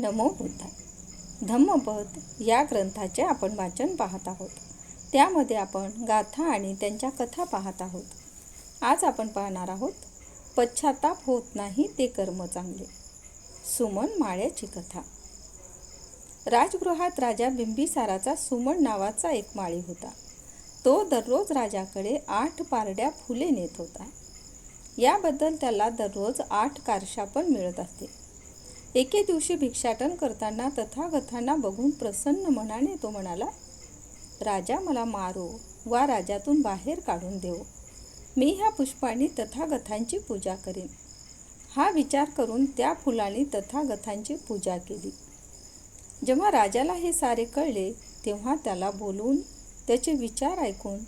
नमो होता धम्मपद या ग्रंथाचे आपण वाचन पाहत आहोत. त्यामध्ये आपण गाथा आणि त्यांच्या कथा पाहत आहोत. आज आपण पाहणार आहोत पश्चाताप होत नाही ते कर्म चांगले. सुमन माळ्याची कथा. राजगृहात राजा बिंबिसाराचा सुमन नावाचा एक माळी होता. तो दररोज राजाकडे आठ पारड्या फुले नेत होता. याबद्दल त्याला दररोज आठ कारशा पण मिळत असते. एके दिवशी भिक्षाटन करताना तथागतांना बघून प्रसन्न मनाने तो म्हणाला राजा मला मारो वा राजातून बाहेर काढून देव. मी ह्या पुष्पांनी तथागथांची पूजा करेन. हा विचार करून त्या फुलांनी तथागथांची पूजा केली. जेव्हा राजाला हे सारे कळले तेव्हा त्याला बोलून त्याचे विचार ऐकून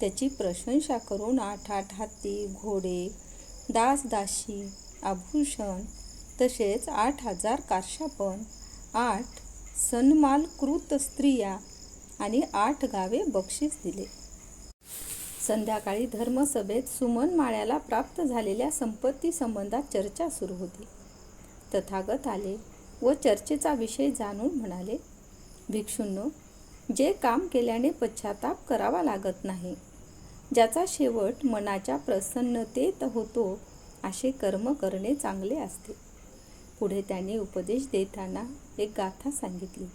त्याची प्रशंसा करून आठ आठ हत्ती घोडे दास दासी आभूषण तसेच आठ हजार कारशापण आठ सन्मालकृत स्त्रिया आणि आठ गावे बक्षीस दिले. संध्याकाळी धर्मसभेत सुमन माळ्याला प्राप्त झालेल्या संपत्ती संबंधात चर्चा सुरू होती. तथागत आले व चर्चेचा विषय जाणून म्हणाले भिक्षूंनो जे काम केल्याने पश्चाताप करावा लागत नाही. ज्याचा शेवट मनाच्या प्रसन्नतेत होतो असे कर्म करणे चांगले असते. पुढे त्याने उपदेश देताना एक गाथा सांगितली.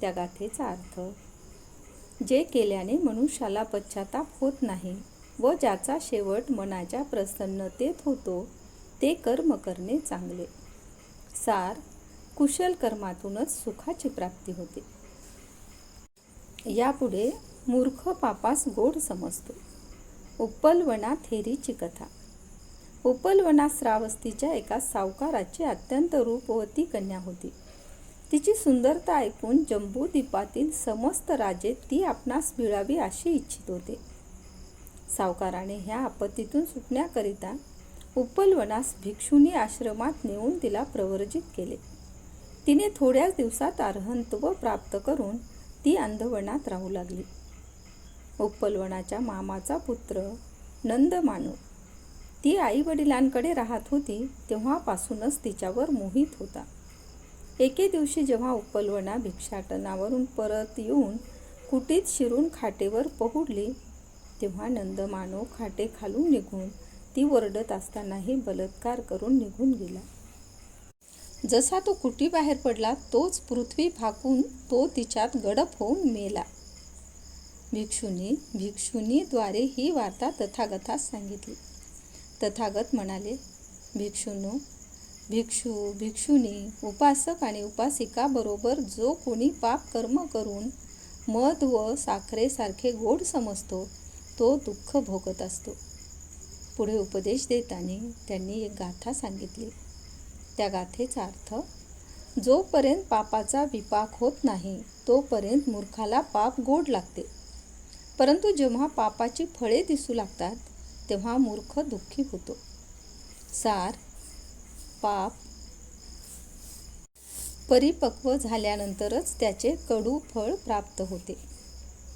त्या गाथेचा अर्थ जे केल्याने मनुष्याला पश्चाताप होत नाही व ज्याचा शेवट मनाच्या प्रसन्नतेत होतो ते कर्म करणे चांगले. सार कुशल कर्मातूनच सुखाची प्राप्ती होते. यापुढे मूर्ख पापास गोड समजतो. उप्पलवना थेरीची कथा. उप्पलवना श्रावस्तीच्या एका सावकाराची अत्यंत रूपवती कन्या होती. तिची सुंदरता ऐकून जम्बूद्वीपातील समस्त राजे ती आपणास मिळावी अशी इच्छित होते. सावकाराने ह्या आपत्तीतून सुटण्याकरिता उप्पलवनास भिक्षुनी आश्रमात नेऊन तिला प्रवर्जित केले. तिने थोड्याच दिवसात अर्हंत्व प्राप्त करून ती अंधवनात राहू लागली. उप्पलवनाच्या मामाचा पुत्र नंदमानव ती आईवडिलांकडे राहत होती तेव्हापासूनच तिच्यावर मोहित होता. एके दिवशी जेव्हा उपलवणा भिक्षाटनावरून परत येऊन कुटीत शिरून खाटेवर पहुडली तेव्हा नंदमानव खाटे खालून निघून ती ओरडत असतानाही बलात्कार करून निघून गेला. जसा तो कुटी बाहेर पडला तोच पृथ्वी फाकून तो तिच्यात गडप होऊन मेला. भिक्षुनी भिक्षुनीद्वारे ही वार्ता तथागतास सांगितली. तथागत म्हणाले भिक्षुनो भिक्षू भिक्षुनी उपासक आणि उपासिकाबरोबर जो कोणी पाप कर्म करून मध व साखरेसारखे गोड समजतो तो दुःख भोगत असतो. पुढे उपदेश देताना त्यांनी एक गाथा सांगितली. त्या गाथेचा अर्थ जोपर्यंत पापाचा विपाक होत नाही तोपर्यंत मूर्खाला पाप गोड लागते. परंतु जेव्हा पापाची फळे दिसू लागतात तेव्हा मूर्ख दुःखी होतो. सार पाप परिपक्व झाल्यानंतरच त्याचे कडू फळ प्राप्त होते.